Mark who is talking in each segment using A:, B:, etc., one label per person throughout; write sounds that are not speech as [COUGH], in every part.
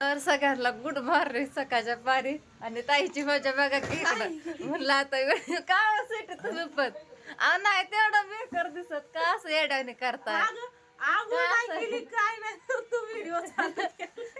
A: तर सगळ्यांना good morning सकाळच्या पारी. आणि ताईची माझ्या बघा की म्हणलं आता काय असेल तुम्ही पण. अहो नाही तेवढं बेकार दिसत का? असं येड्याने करताय.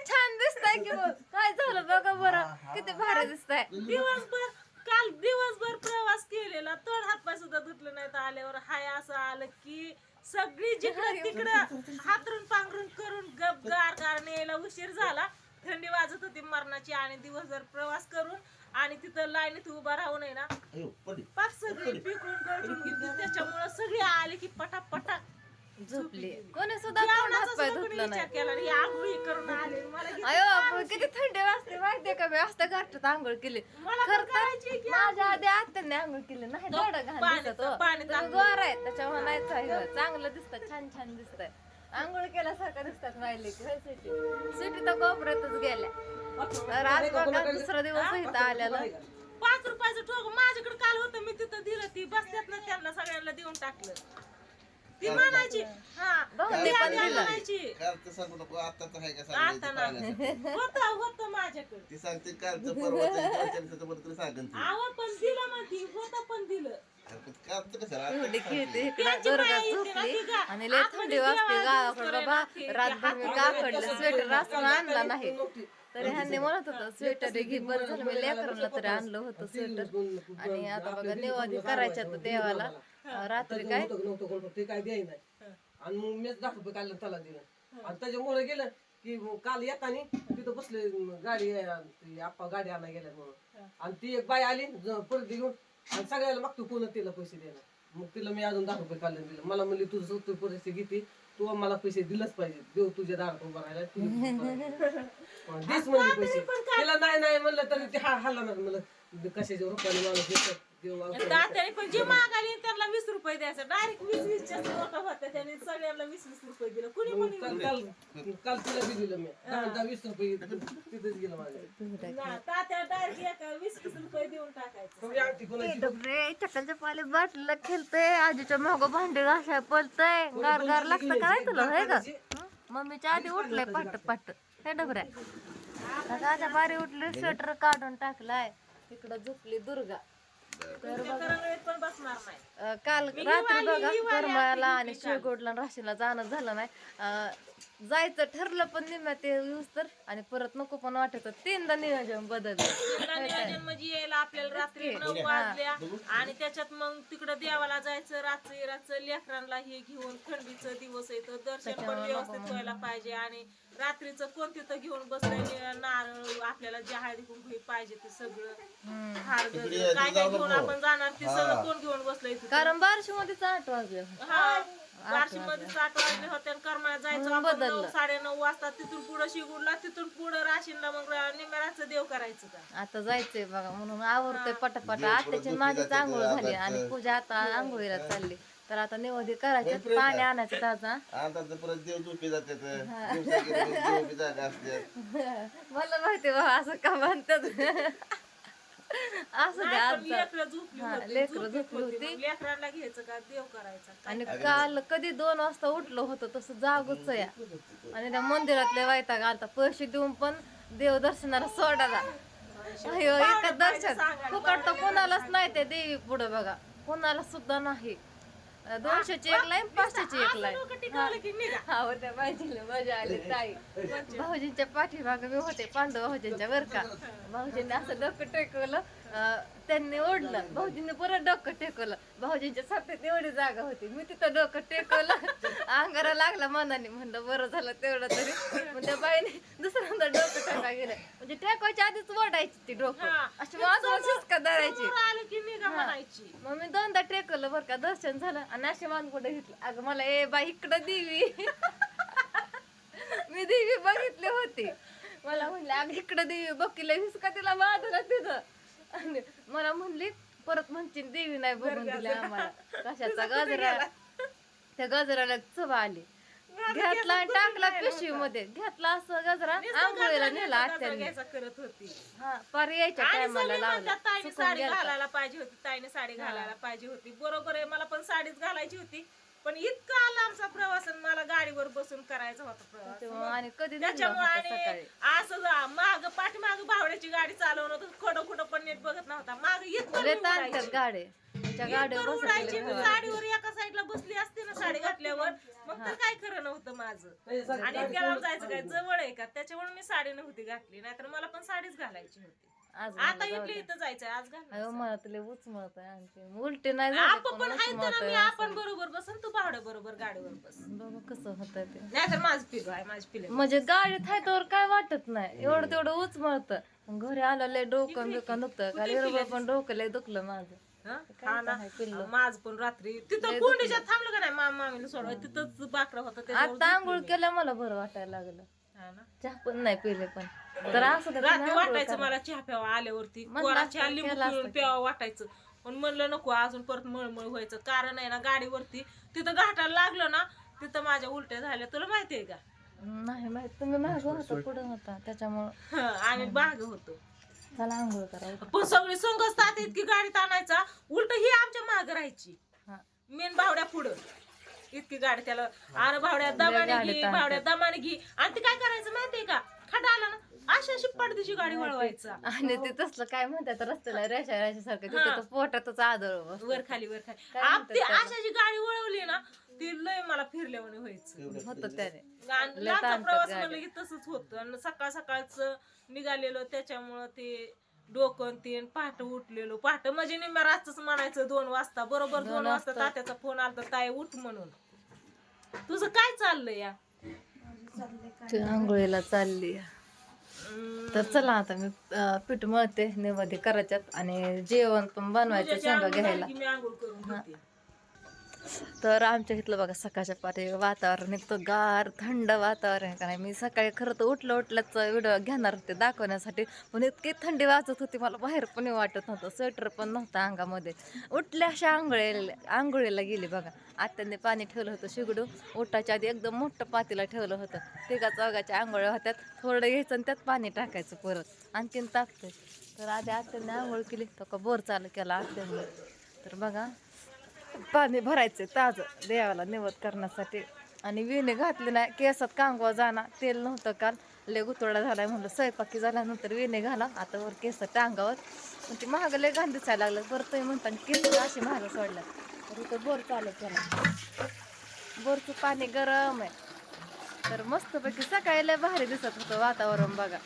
A: छान दिसताय की काय झालं बघा बरं. किती भारी दिसताय.
B: दिवसभर काल दिवसभर प्रवास केलेला. तोड हातपाय सुद्धा धुतलं नाही तर आल्यावर हाय असं आलं की सगळी जिकडं तिकडं [LAUGHS] हातरून पांघरून करून गप गार गार न्यायला उशीर झाला. थंडी वाजत होती मरणाची आणि दिवसभर प्रवास करून आणि तिथं लाईनीत उभा राहून आहे ना
C: अयो, पडली.
B: पाच सगळी पिकून गळून गेली त्याच्यामुळं सगळी आली की पटापटा
A: झोपली. कोणी सुद्धा
B: केला आणि ही आंघोळी करून आले. मला किती
A: अयो आपण किती थंडी वाजते माहितीये का? मी असतं आंघोळ केली. खरं माझ्या आधी आत्याने आंघोळ केली नाही. थोडं घाण दिसत.
B: पाणी
A: तुम्ही गोर आहे त्याच्यामुळे नाही चांगलं दिसतं छान छान दिसतंय. आंघोळ केल्यासारखं दिसतात माहिले की सिटी. सिटी तर कोपऱ्यातच गेल्या. तर आज बघा दुसरा दिवस इथं आल्याला
B: पाच रुपयाचं ठोक. माझ्याकडे काल होतं मी तिथं दिलं ती बसल्यात ना त्यांना सगळ्यांना देऊन टाकलं. ती म्हणायची हा ती आधी. म्हणायची.
C: कालचं सांगू नको आताच आहे का
B: आता नाही होतं होतं माझ्याकडे.
C: ती सांगते कालचं परवाचं बरं तरी सांगन ती.
B: आव पण दिलं म्हणती होतं पण दिलं.
A: आणि लय
B: आतमध्ये
A: थंडी वाजते
B: देवाला
A: गावाकडे
B: दिवस
A: बाबा
B: करे ना,
A: रातभर मी काकडलं स्वेटर असून आणला नाही. तरी ह्यांनी म्हणत होतं स्वेटर घे बरं झालं मी लेकरांना तरी आणलं होतं स्वेटर. आणि आता बघा निवादी करायच्या तर देवाला. रात्री काय?
D: ते काय द्याय नाही. आणि मग मीच दहा रुपये काढलं त्याला दिलं. आणि त्याच्यामुळे गेलं की काल येताना तिथं बसले गाडी आप्पा गाडी आणायला गेल्या म्हणून. आणि ती एक बाई आली परत घेऊन आणि सगळ्याला मागतो कोण तिला पैसे द्यायला मग तिला मी अजून दहा रुपये काढले दिलं मला म्हणली तुझं सत्तर पैसे घेते तू मला पैसे दिलंच पाहिजे देव तुझ्या दारात उभा राहिला [LAUGHS] देच म्हणली पैसे. तिला नाही नाही म्हणलं तरी ते हा हल्ला नाही म्हणलं कशाच्या रुपयाने माणूस देतो देव
B: तात्याने पण जे त्यांना वीस रुपये द्यायचं डायरेक्ट वीस वीसच्या नोटा होत्या त्याने सगळ्यांना वीस वीस रुपये दिलं. कुणी
D: मग
B: कोणी
D: काल काल काल तिला बी दिलं मी. दहा दहा वीस रुपये तिथेच गेलं माझ्या.
B: ना, तात्या डायरेक्ट एका वीस वीस रुपये देऊन टाकायचं.
D: तुम्ही आणखी कोणाची?
A: रे चक्कलच्या पाली खेळतय आजीच्या माग भांडी घासाय पळतय. गार गार लागतं काय तुला हे? का? मम्मीच्या आधी उठलंय पाट पाट हे डबऱ्या राजा बारी उठली स्वेटर काढून टाकलाय. तिकडं झोपली दुर्गा. अं, काल रात्री बघा करमळ्याला आणि शेवगोडला राशीला जाणं झालं नाही. अं, जायचं ठरलं पण निम्या ते येऊस तर. आणि परत नको पण वाटत तीनदा नियोजन बदललं.
B: नियोजन म्हणजे यायला आपल्याला रात्री नऊ वाजल्या आणि त्याच्यात मग तिकडं देवाला जायचं रात्री रातचं लेकरांना हे घेऊन थंडीचं दिवस येतं दर्शन पण व्यवस्थित व्हायला पाहिजे आणि रात्रीचं कोण तिथं घेऊन बसलंय नारळ आपल्याला जे हळदी कुंकू पाहिजे ते सगळं. हार काय काय घेऊन आपण जाणार ते सगळं कोण घेऊन बसलंय
A: कारण बारशी मध्ये आठ वाजले.
B: हा बार्शी मध्ये सात वाजले होते आणि करमाळ्यात जायचं आपण नऊ साडे नऊ वाजता. तिथून पुढं शिगुडला तिथून पुढं राशीनला मग निम्याचं देव करायचं का?
A: आता जायचंय बघा म्हणून आवरतोय पटापट. आत्याची माझी आंघोळ झाली आणि पूजा आता आंघोळीला चालली. तर आता निवधी करायचे पाणी आणायचं ताजा.
C: आता तर परत देव झोपी जातात. दिवसा गेले की देव बी जागा असतात.
A: मला माहिती बा असं का म्हणतात? असं
B: लेकरं झोपली होती
A: लेकरं
B: झोपली
A: झोपली
B: होती.
A: होती.
B: मग लेकरांना घ्यायचं का? देव करायचा
A: आणि काल कधी दोन वाजता उठलो होतो तसं जागूच या आणि त्या मंदिरातले वायता घालता पैसे देऊन पण देव दर्शनाला सोडाला अयो एका दर्शन फुकट तर कोणालाच नाही ते देवी पुढे बघा. कोणाला सुद्धा नाही. अं, दोनशेची एक लाईन पाचशेची एक लाईन
B: डोकं टिकवलं की निघा.
A: हा हो, त्या भाऊजीला मजा आली ताई. भाऊजींच्या पाठीमागे मी होते पांडव भाऊजींच्या वर का. भाऊजींनी असं डोकं टेकवलं. अं, त्यांनी ओढलं. भाऊजींनी परत डोकं टेकवलं. भाऊजींच्या साठ्यात एवढी जागा होती. मी तिथं डोकं टेकवलं. अंगारा लागला मनाने. म्हणलं बरं झालं तेवढं तरी. मग त्या बाईने दुसऱ्यांदा डोकं टाका गेलं. म्हणजे टेकवायच्या आधीच ओढायची ती डोकं. अशी वाजवायचीच का धरायची मग मी दोनदा टेकवलं बरं का. दर्शन झालं आणि असे मान पुढे घेतलं. अगं मला ए बाई इकडं देवी. मी देवी बघितली होती. मला म्हणले अगं इकडं देवी. बघितलं हिसका तिला बांधलं तिथं. मला म्हणले परत म्हणते देवी नाही बघून दिली आम्हाला. कशाचा गजरा? त्या गजराला चव आली. घातला आणि टाकला पिशवी मध्ये घातला असं गजरा आंघोळीला नेला आत्याने.
B: करत होती.
A: पार यायच्या टायमाला लावला.
B: ताईने साडी घालायला पाहिजे होती. ताईने साडी घालायला पाहिजे होती. बरोबर आहे मला पण साडीच घालायची होती. पण इतका आला आमचा प्रवास मला गाडीवर बसून करायचा होता प्रवास.
A: आणि कधी
B: त्याच्यामुळे आणि असं
A: माग पाठीमाग भावड्याची गाडी चालवणं खोटं
B: खोटं पण
A: लय ताणतात गाडी उडायची
B: मी साडीवर एका साईडला बसली असते ना साडी घातल्यावर मग तर काय खरं नव्हतं माझं. आणि इतक्या लांब जायचं काय जवळ आहे का? त्याच्यामुळे मी साडी नव्हती घातली नाहीतर मला पण साडीच घालायची होती.
A: आज
B: आता इथली इथं जायचंय आज घाल
A: उचमळत आणखी उलटी नाही
B: आपण पण आहेत ना मी आपण बरोबर बसन तू भावड्या बरोबर गाडीवर बस.
A: बघ कसं होत ते.
B: नाहीतर माझं पिलो आहे माझी पिले.
A: म्हणजे गाडीत आहे तर काय वाटत नाही. एवढं तेवढं उचमळत घरी आलं लय डोकं बिकं दुखतं काल बरोबर पण डोकं लय दुखलं माझं.
B: हा? माझ पण रात्री तिथं कोंडीच्या थांबलं का नाही? मामा मामीला सोडवा तिथंच बाकरा होता
A: आता आंघोळ केलं मला बरं वाटायला लागलं. चहा पण नाही पिले पण. तर असं तर
B: रात्री वाटायचं मला चहा प्यावा आल्यावरती.
A: मग
B: कोरा
A: नाश्ता
B: चहा लिंबू
A: केला
B: पिळून
A: असता
B: प्यावा वाटायचं. पण म्हणलं नको अजून परत मळमळ व्हायचं. कारण आहे ना गाडीवरती तिथं घाटाला लागलं ना तिथं माझ्या उलट्या झाल्या. तुला माहितीये का?
A: नाही माहीत. तुम्ही माग होता पुढे होता. त्याच्यामुळं
B: हं, आम्ही बाग होतो.
A: चला आंघोळ करायचं
B: पण सगळी संघसतात इतकी गाडीत आणायचा. उलट ही आमच्या माग राहायची.
A: हा.
B: मेन भावड्या पुढं. इतकी गाडी त्याला अरे भावड्या दमाने घे. भावड्या दमाने घे. आणि ते काय करायचं माहितीये का? खड्डा आला ना अशी अशी पडदीची गाडी वळवायचा.
A: आणि ते तसलं काय म्हणतात रस्त्याला रेषा रेषासारखं तिथं तर पोटातच आदळ बस
B: वर खाली वर खाली.
A: काय
B: आप
A: म्हणतात
B: ती
A: त्याला?
B: अशा जी गाडी वळवली ना ती लय मला फिरल्यावानी व्हायचं.
A: होत त्याने.
B: आणि
A: लय
B: लांबचा
A: ताणतात
B: प्रवास. म्हणलं की तसंच होतं. आणि सकाळ सकाळचं निघालेलो त्याच्यामुळं ते डोकं तीन पहाट उठलेलो. पहाट म्हणजे निम्या रातच म्हणायचं दोन वाजता. बरोबर दोन वाजता तात्याचा फोन आला ताई उठ म्हणून. तुझं काय चाललंय या?
A: ती आंघोळीला चालली तर चला आता मी पीठ मळते नेमध्ये करायच्यात आणि जेवण पण बनवायचं शेंगा घ्यायला
B: झाली की मी आंघोळ करून घेते
A: तर आमच्या इथलं बघा सकाळच्या पाठी वातावरण इतकं गार थंड वातावरण का नाही? मी सकाळी खरं तर उठलं उठलंच व्हिडिओ घेणार होते दाखवण्यासाठी. पण इतकी थंडी वाजत होती मला बाहेर पण वाटत नव्हतं. स्वेटर पण नव्हतं अंगामध्ये. उठल्या अशा आंघोळीला आंघोळीला गेली बघा. आत्याने पाणी ठेवलं होतं शिगडू. उठाच्या आधी एकदम मोठं पातीला ठेवलं होतं. तिघा चौघाच्या आंघोळ्या होत्यात. थोडं घ्यायचं आणि त्यात पाणी टाकायचं परत. आणखीन टाकते तर आधी आत्याने आंघोळ केली. तो का बोर चालू केला आत्याने. तर बघा पाणी भरायचं ताजं देवाला निवत करण्यासाठी. आणि विणे घातली नाही केसात कांगवा जाणार तेल नव्हतं काल. लय गुतोडा झालाय म्हणलं स्वयंपाकी झाल्यानंतर विणे घाला. आता वर केस टांगावर पण ती महाग लय घाण दिसायला लागलं बरं तुम्ही म्हणता केस अशी महाग सोडल्या तर इथं बोर चालू केला बोरचं पाणी गरम आहे. तर मस्तपैकी सकाळी लय भारी दिसत होतं वातावरण बघा.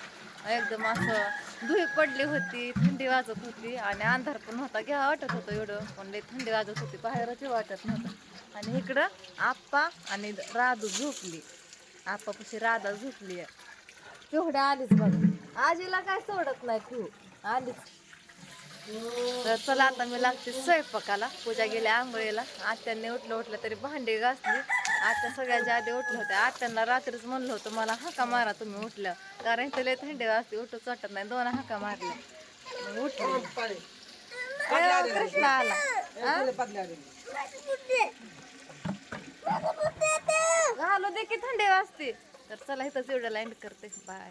A: एकदम असं धुई पडली होती थंडी वाजत होती आणि अंधार पण होता घ्या वाटत होतं एवढं. पण लय थंडी वाजत होती बाहेरच वाटत नव्हतं. आणि इकडं आप्पा आणि राधू झोपली. आप्पापाशी राधा झोपली आहे. तेवढ्या आलीच बघा. आजीला काय सोडत नाही तू. आलीच. तर चला आता मी लागते स्वयंपाकाला. पूजा गेली आंघोळीला. आत्यांनी उठलं उठलं तरी भांडी घासली. आता सगळ्याच्या आधी उठलं होत्या आत्यांना रात्रीच म्हणलं होतं मला हाका मारा तुम्ही उठल्या कारण इथं लय थंडी वाजते उठूच वाटत नाही दोन हाका मारल्या. उठले. उठली आला. घालू दे की थंडी वाजते. तर चला इथंच एवढं लाईन करते. बाय.